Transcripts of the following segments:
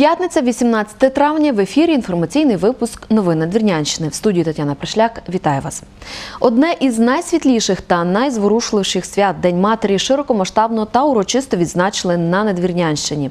П'ятниця, 18 травня. В ефірі інформаційний випуск новин Надвірнянщини. В студії Тетяна Пришляк. Вітаю вас. Одне із найсвітліших та найзворушливіших свят День матері широкомасштабно та урочисто відзначили на Надвірнянщині.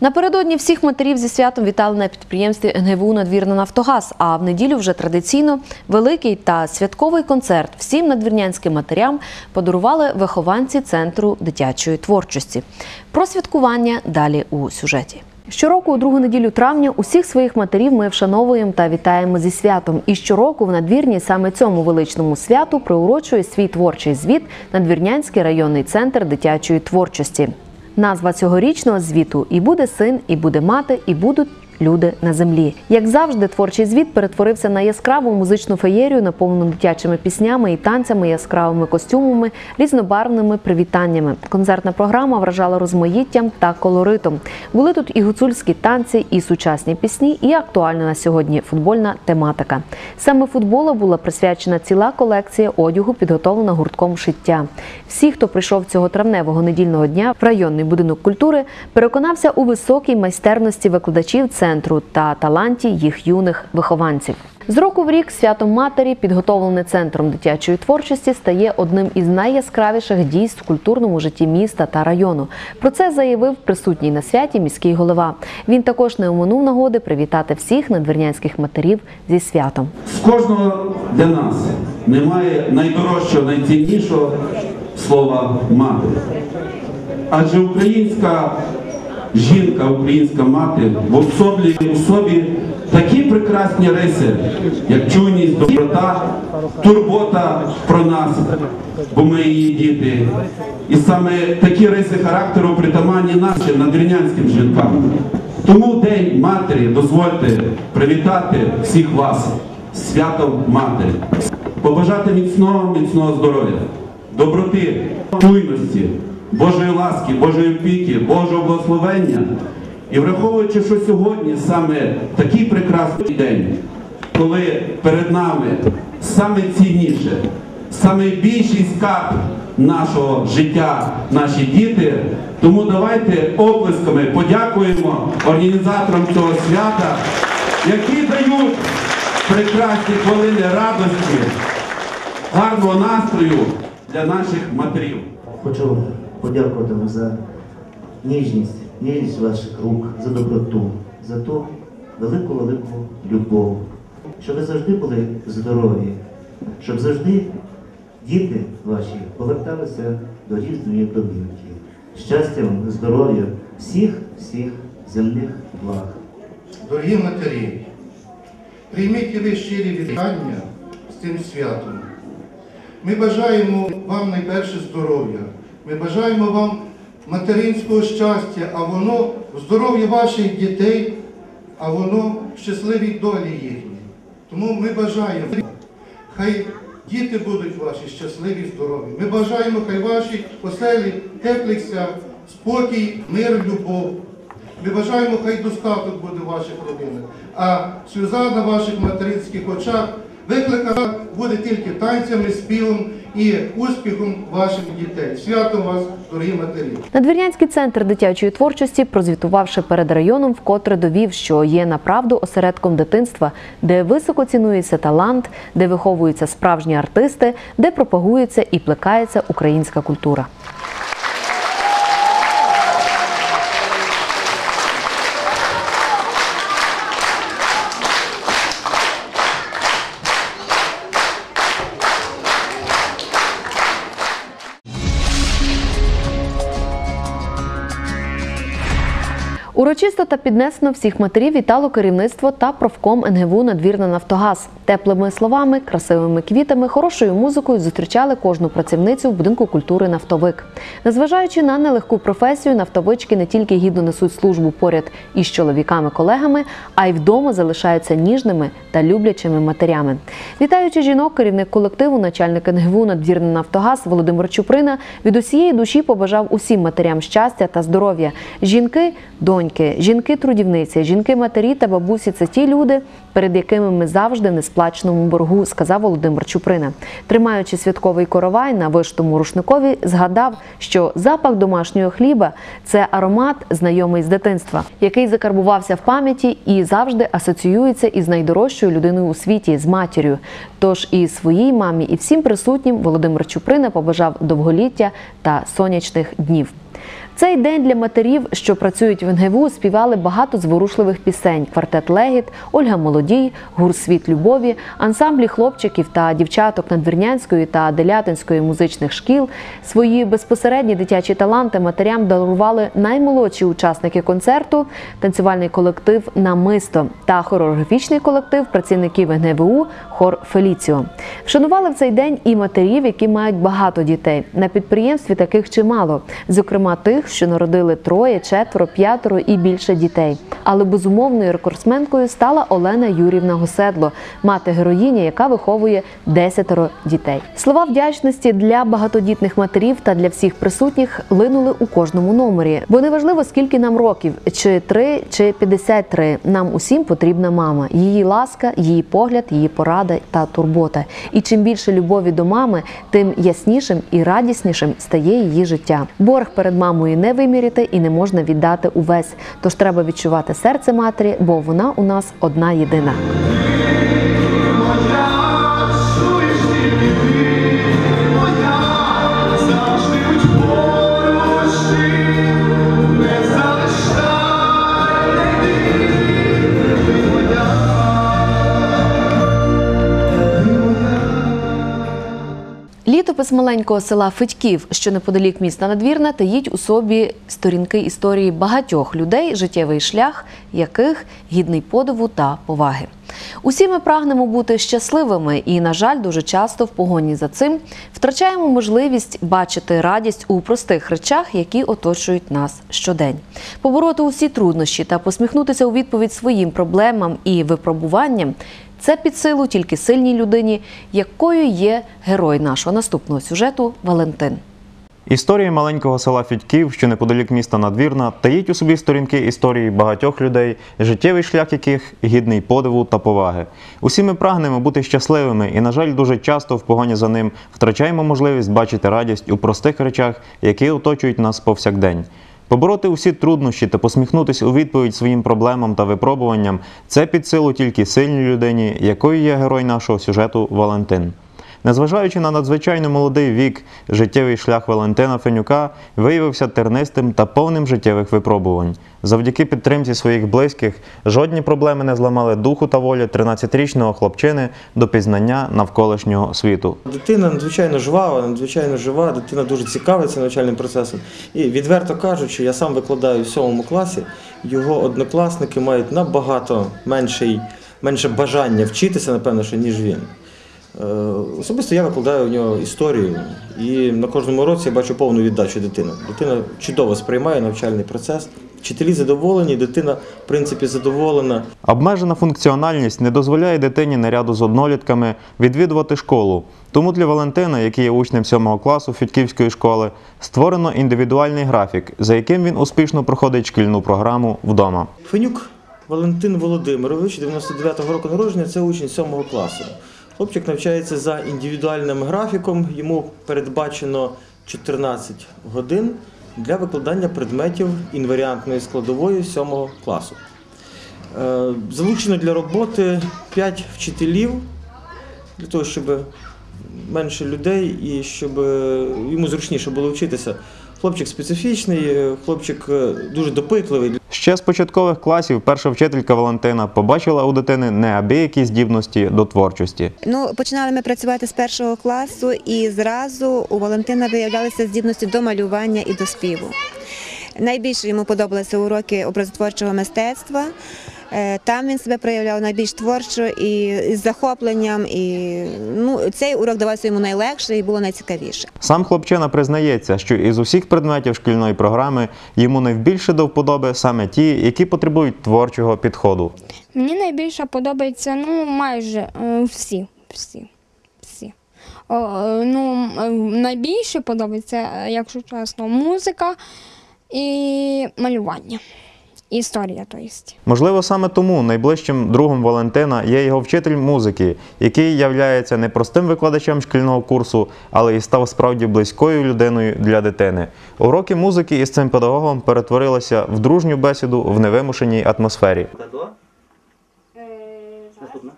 Напередодні всіх матерів зі святом вітали на підприємстві НГВУ Надвірна Нафтогаз. А в неділю вже традиційно великий та святковий концерт всім надвірнянським матерям подарували вихованці центру дитячої творчості. Про святкування далі у сюжеті. Щороку у другу неділю травня усіх своїх матерів ми вшановуємо та вітаємо зі святом. І щороку в надвірні саме цьому величному святу приурочує свій творчий звіт Надвірнянський районний центр дитячої творчості. Назва цьогорічного звіту і буде син, і буде мати, і будуть. Люди на землі, як завжди, творчий звіт перетворився на яскраву музичну феєрію, наповнену дитячими піснями і танцями, яскравими костюмами, різнобарвними привітаннями. Концертна програма вражала розмаїттям та колоритом. Були тут і гуцульські танці, і сучасні пісні, і актуальна на сьогодні футбольна тематика. Саме футболу була присвячена ціла колекція одягу, підготовлена гуртком шиття. Всі, хто прийшов цього травневого недільного дня в районний будинок культури, переконався у високій майстерності викладачів центру та таланті їх юних вихованців. З року в рік свято матері, підготовлене центром дитячої творчості, стає одним із найяскравіших дійств в культурному житті міста та району. Про це заявив присутній на святі міський голова. Він також не оминув нагоди привітати всіх надвірнянських матерів зі святом. З кожного для нас немає найдорожчого, найціннішого слова мати. Адже українська жінка, українська мати обособлює у собі такі прекрасні риси, як чуйність, доброта, турбота про нас, бо ми її діти. І саме такі риси характеру притаманні нашим надвірнянським жінкам. Тому День матері дозвольте привітати всіх вас святом матері, побажати міцного, міцного здоров'я, доброти, чуйності, Божої ласки, Божої опіки, Божого благословення. І враховуючи, що сьогодні саме такий прекрасний день, коли перед нами саме цінніше, саме більший скарб нашого життя, наші діти. Тому давайте оплесками подякуємо організаторам цього свята, які дають прекрасні хвилини радості, гарного настрою для наших матерів. Хочу подякувати вам за ніжність, ніжність ваших рук, за доброту, за ту велику-велику любов, щоб ви завжди були здорові, щоб завжди діти ваші поверталися до різної домівки. Щастя вам, здоров'я, всіх, всіх земних благ. Дорогі матері, прийміть і ви щирі вітання з цим святом. Ми бажаємо вам найперше здоров'я. Ми бажаємо вам материнського щастя, а воно в здоров'ї ваших дітей, а воно в щасливій долі їхній. Тому ми бажаємо, хай діти будуть ваші щасливі, здорові. Ми бажаємо, хай ваші оселі теплиться, спокій, мир, любов. Ми бажаємо, хай достаток буде в ваших родинах, а сльоза на ваших материнських очах викликана буде тільки танцями, співом і успіхом ваших дітей. Святом вас, дорогі матері! Надвірнянський центр дитячої творчості, прозвітувавши перед районом, вкотре довів, що є направду осередком дитинства, де високо цінується талант, де виховуються справжні артисти, де пропагується і плекається українська культура. Урочисто та піднесено всіх матерів вітало керівництво та профком НГВУ «Надвірна Нафтогаз. Теплими словами, красивими квітами, хорошою музикою зустрічали кожну працівницю в будинку культури Нафтовик. Незважаючи на нелегку професію, нафтовички не тільки гідно несуть службу поряд із чоловіками-колегами, а й вдома залишаються ніжними та люблячими матерями. Вітаючи жінок, керівник колективу, начальник НГВУ «Надвірна Нафтогаз Володимир Чуприна від усієї душі побажав усім матерям щастя та здоров'я. Жінки, доньки, доньки, жінки-трудівниці, жінки-матері та бабусі це ті люди, перед якими ми завжди в несплаченому боргу, сказав Володимир Чуприна. Тримаючи святковий коровай на виштому рушникові, згадав, що запах домашнього хліба це аромат, знайомий з дитинства, який закарбувався в пам'яті і завжди асоціюється із найдорожчою людиною у світі з матір'ю. Тож і своїй мамі, і всім присутнім Володимир Чуприна побажав довголіття та сонячних днів. Цей день для матерів, що працюють в НГВУ, співали багато зворушливих пісень: квартет Легіт, Ольга Молодій, гур Світ Любові, ансамблі хлопчиків та дівчаток Надвірнянської та Делятинської музичних шкіл. Свої безпосередні дитячі таланти матерям дарували наймолодші учасники концерту, танцювальний колектив Намисто та хореографічний колектив працівників НГВУ Хор Феліціо. Вшанували в цей день і матерів, які мають багато дітей. На підприємстві таких чимало, зокрема тих, що народили троє, четверо, п'ятеро і більше дітей. Але безумовною рекордсменкою стала Олена Юрівна Госедло, мати героїні, яка виховує десятеро дітей. Слова вдячності для багатодітних матерів та для всіх присутніх линули у кожному номері. Бо не важливо, скільки нам років, чи 3, чи 53, Нам усім потрібна мама, її ласка, її погляд, її порада та турбота. І чим більше любові до мами, тим яснішим і радіснішим стає її життя. Борг перед мамою не виміряти і не можна віддати увесь. Тож треба відчувати серце матері, бо вона у нас одна єдина. Маленького села Федьків, що неподалік міста Надвірна, таїть у собі сторінки історії багатьох людей, життєвий шлях яких гідний подиву та поваги. Усі ми прагнемо бути щасливими, і, на жаль, дуже часто в погоні за цим втрачаємо можливість бачити радість у простих речах, які оточують нас щодень. Побороти усі труднощі та посміхнутися у відповідь своїм проблемам і випробуванням це під силу тільки сильній людині, якою є герой нашого наступного сюжету Валентин. Історія маленького села Фідьків, що неподалік міста Надвірна, таїть у собі сторінки історії багатьох людей, життєвий шлях яких гідний подиву та поваги. Усі ми прагнемо бути щасливими і, на жаль, дуже часто в погоні за ним втрачаємо можливість бачити радість у простих речах, які оточують нас повсякдень. Побороти усі труднощі та посміхнутися у відповідь своїм проблемам та випробуванням це під силу тільки сильній людині, якою є герой нашого сюжету Валентин. Незважаючи на надзвичайно молодий вік, життєвий шлях Валентина Фенюка виявився тернистим та повним життєвих випробувань. Завдяки підтримці своїх близьких жодні проблеми не зламали духу та волі 13-річного хлопчини до пізнання навколишнього світу. Дитина надзвичайно жвава, надзвичайно жива, дитина дуже цікавиться навчальним процесом. І відверто кажучи, я сам викладаю в сьомому класі, його однокласники мають набагато менший, менше бажання вчитися, напевно, що, ніж він. Е, Особисто я викладаю в нього історію, і на кожному році я бачу повну віддачу дитини. Дитина чудово сприймає навчальний процес. Вчителі задоволені, дитина, в принципі, задоволена. Обмежена функціональність не дозволяє дитині наряду з однолітками відвідувати школу. Тому для Валентина, який є учнем 7 класу Фідьківської школи, створено індивідуальний графік, за яким він успішно проходить шкільну програму вдома. Фенюк Валентин Володимирович, 99-го року народження, це учень 7 класу. Хлопчик навчається за індивідуальним графіком, йому передбачено 14 годин для викладання предметів інваріантної складової 7 класу. Е, Залучено для роботи 5 вчителів для того, щоб менше людей і щоб е, йому зручніше було вчитися. Хлопчик специфічний, е, хлопчик дуже допитливий. Ще з початкових класів перша вчителька Валентина побачила у дитини неабиякі здібності до творчості. Ну, починали ми працювати з першого класу, і зразу у Валентина виявлялися здібності до малювання і до співу. Найбільше йому подобалися уроки образотворчого мистецтва. Е, Там він себе проявляв найбільш творчо і з захопленням. І ну, цей урок давався йому найлегше і було найцікавіше. Сам хлопчина признається, що із усіх предметів шкільної програми йому найбільше до вподоби саме ті, які потребують творчого підходу. Мені найбільше подобається ну, майже е, всі. всі, всі. О, е, ну, найбільше подобається, якщо чесно, музика і малювання. Історія, то есть. Можливо, саме тому найближчим другом Валентина є його вчитель музики, який являється не простим викладачем шкільного курсу, але і став справді близькою людиною для дитини. Уроки музики із цим педагогом перетворилися в дружню бесіду в невимушеній атмосфері. Наступна.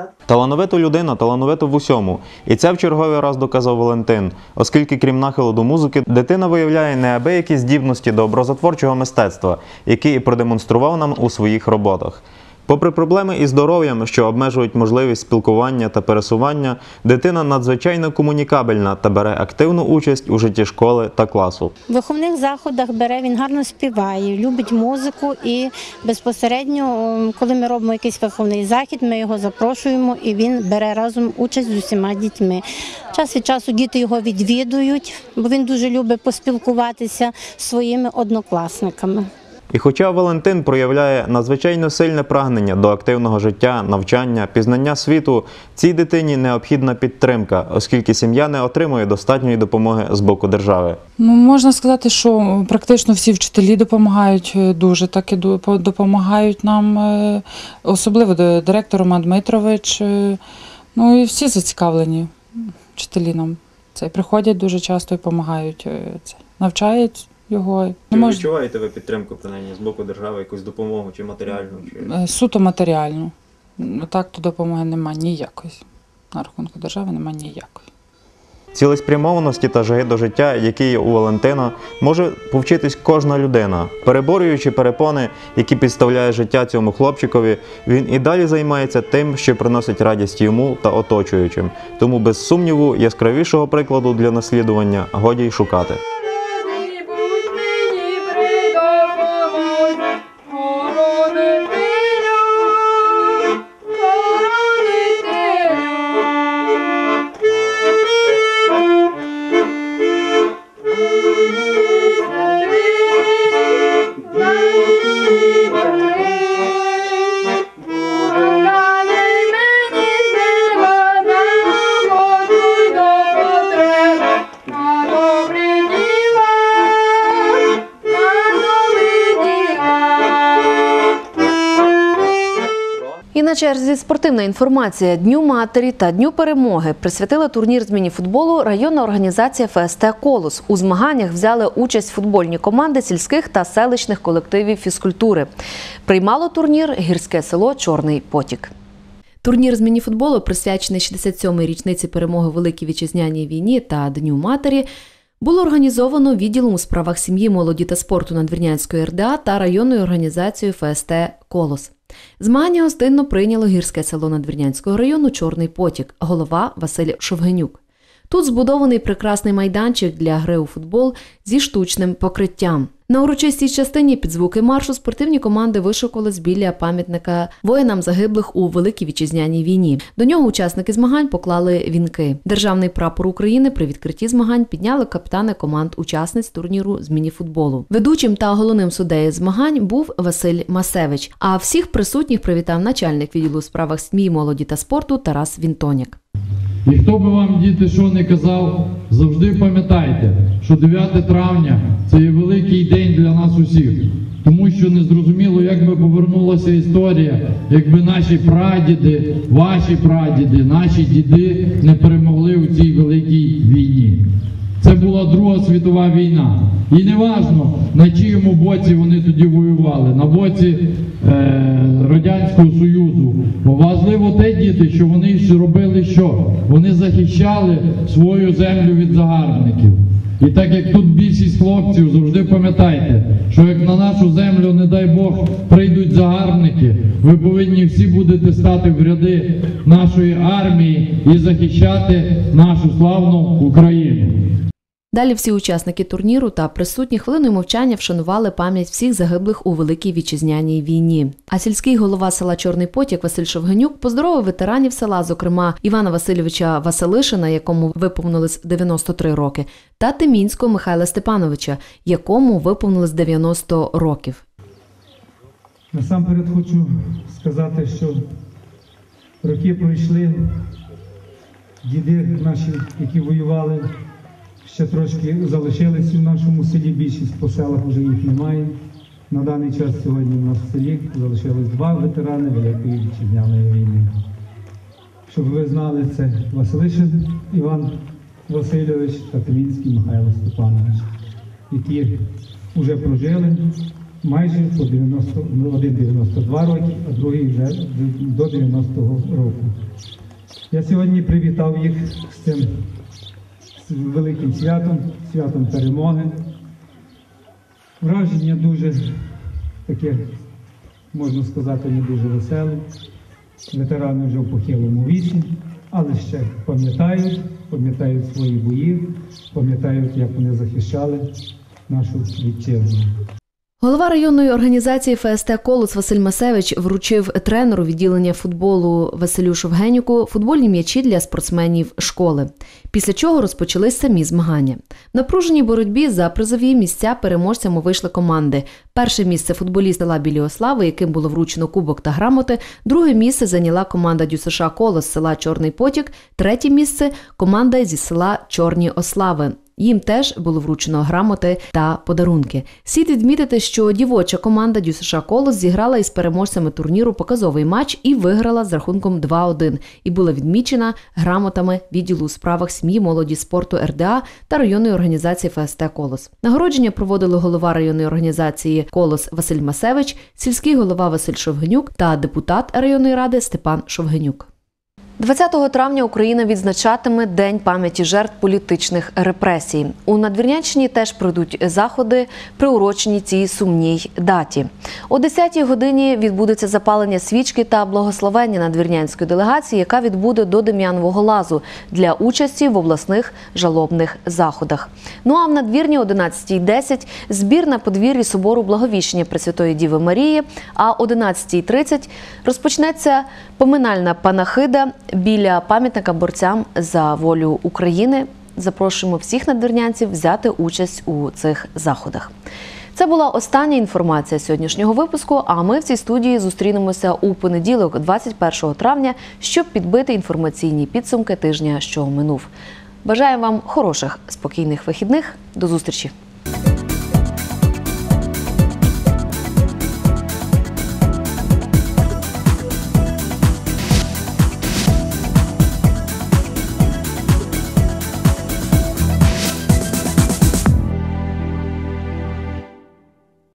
Назад. Талановита людина, талановита в усьому. І це в черговий раз доказав Валентин, оскільки, крім нахилу до музики, дитина виявляє неабиякі здібності до образотворчого мистецтва, які і продемонстрував нам у своїх роботах. Попри проблеми із здоров'ям, що обмежують можливість спілкування та пересування, дитина надзвичайно комунікабельна та бере активну участь у житті школи та класу. В виховних заходах бере, він гарно співає, любить музику і безпосередньо, коли ми робимо якийсь виховний захід, ми його запрошуємо і він бере разом участь з усіма дітьми. Час від часу діти його відвідують, бо він дуже любить поспілкуватися з своїми однокласниками. І хоча Валентин проявляє надзвичайно сильне прагнення до активного життя, навчання, пізнання світу, цій дитині необхідна підтримка, оскільки сім'я не отримує достатньої допомоги з боку держави. Ну, можна сказати, що практично всі вчителі допомагають е, дуже так і допомагають нам, е, особливо ди- директор Роман Дмитрович. е, Ну і всі зацікавлені вчителі нам. Це приходять дуже часто і допомагають це. Навчають його. Ну, мож- відчуваєте ви підтримку принаймні з боку держави, якусь допомогу чи матеріальну? Чи... е, суто матеріальну. Ну, Так, то допомоги немає ніякої. На рахунку держави немає ніякої. Цілеспрямованості та жаги до життя, які є у Валентина, може повчитись кожна людина. Переборюючи перепони, які підставляє життя цьому хлопчикові, він і далі займається тим, що приносить радість йому та оточуючим. Тому, без сумніву, яскравішого прикладу для наслідування годі й шукати. Черзі спортивна інформація Дню матері та Дню перемоги присвятила турнір з мініфутболу районна організація ФСТ Колос. У змаганнях взяли участь футбольні команди сільських та селищних колективів фізкультури. Приймало турнір гірське село Чорний Потік. Турнір з мініфутболу, присвячений 67-й річниці перемоги Великій Вітчизняній війні та Дню матері, було організовано відділом у справах сім'ї, молоді та спорту Надвірнянської РДА та районною організацією ФСТ Колос. Змагання гостинно прийняло гірське село Надвірнянського району Чорний Потік, голова Василь Шовгенюк. Тут збудований прекрасний майданчик для гри у футбол зі штучним покриттям. На урочистій частині під звуки маршу спортивні команди вишукувались біля пам'ятника воїнам загиблих у Великій Вітчизняній війні. До нього учасники змагань поклали вінки. Державний прапор України при відкритті змагань підняли капітани команд учасниць турніру з мініфутболу. Ведучим та головним суддею змагань був Василь Масевич. А всіх присутніх привітав начальник відділу у справах сім'ї, молоді та спорту Тарас Вінтоняк. І хто би вам, діти, що не казав, завжди пам'ятайте, що 9 травня це великий день усіх. Тому що не зрозуміло, як би повернулася історія, якби наші прадіди, ваші прадіди, наші діди не перемогли у цій великій війні. Це була Друга світова війна. І не важно, на чиєму боці вони тоді воювали, на боці е, Радянського Союзу. Важливо те, діти, що вони робили що? Вони захищали свою землю від загарбників. І так як тут більшість хлопців, завжди пам'ятайте, що як на нашу землю, не дай Бог, прийдуть загарбники, ви повинні всі будете стати в ряди нашої армії і захищати нашу славну Україну. Далі всі учасники турніру та присутні хвилиною мовчання вшанували пам'ять всіх загиблих у Великій Вітчизняній війні. А сільський голова села Чорний Потік Василь Шовгенюк поздоровив ветеранів села, зокрема Івана Васильовича Василишина, якому виповнилось 93 роки, та Тимінського Михайла Степановича, якому виповнилось 90 років. Насамперед хочу сказати, що роки пройшли, діди наші, які воювали, ще трошки залишились у нашому селі, більшість по селах вже їх немає. На даний час сьогодні в нас в селі залишилось два ветерани Великої Вітчизняної війни. Щоб ви знали, це Василишин Іван Васильович та Тимінський Михайло Степанович, які вже прожили майже по 90, ну, один 92 роки, а другий вже до 90-го року. Я сьогодні привітав їх з цим великим святом, святом перемоги. Враження дуже таке, можна сказати, не дуже веселе. Ветерани вже в похилому віці, але ще пам'ятають, пам'ятають свої бої, пам'ятають, як вони захищали нашу вітчизну. Голова районної організації ФСТ Колос Василь Масевич вручив тренеру відділення футболу Василю Шовгенюку футбольні м'ячі для спортсменів школи. Після чого розпочались самі змагання. В напруженій боротьбі за призові місця переможцями вийшли команди. Перше місце футболіст села Біліослави, яким було вручено кубок та грамоти. Друге місце зайняла команда ДЮСШ Колос села Чорний Потік. Третє місце команда зі села Чорні Ослави. Їм теж було вручено грамоти та подарунки. Слід відмітити, що дівоча команда ДЮСШ Колос зіграла із переможцями турніру показовий матч і виграла з рахунком 2-1 і була відмічена грамотами відділу у справах сім'ї, молоді спорту РДА та районної організації ФСТ Колос. Нагородження проводили голова районної організації Колос Василь Масевич, сільський голова Василь Шовгенюк та депутат районної ради Степан Шовгенюк. 20 травня Україна відзначатиме День пам'яті жертв політичних репресій. У Надвірнянщині теж пройдуть заходи, приурочені цій сумній даті. О 10-й годині відбудеться запалення свічки та благословення надвірнянської делегації, яка відбуде до Дем'янового лазу для участі в обласних жалобних заходах. Ну а в надвірні о 11.10 збір на подвір'ї собору Благовіщення Пресвятої Діви Марії. А о 11.30 розпочнеться поминальна панахида біля пам'ятника борцям за волю України. Запрошуємо всіх надвірнянців взяти участь у цих заходах. Це була остання інформація сьогоднішнього випуску. А ми в цій студії зустрінемося у понеділок, 21 травня, щоб підбити інформаційні підсумки тижня, що минув. Бажаю вам хороших спокійних вихідних. До зустрічі!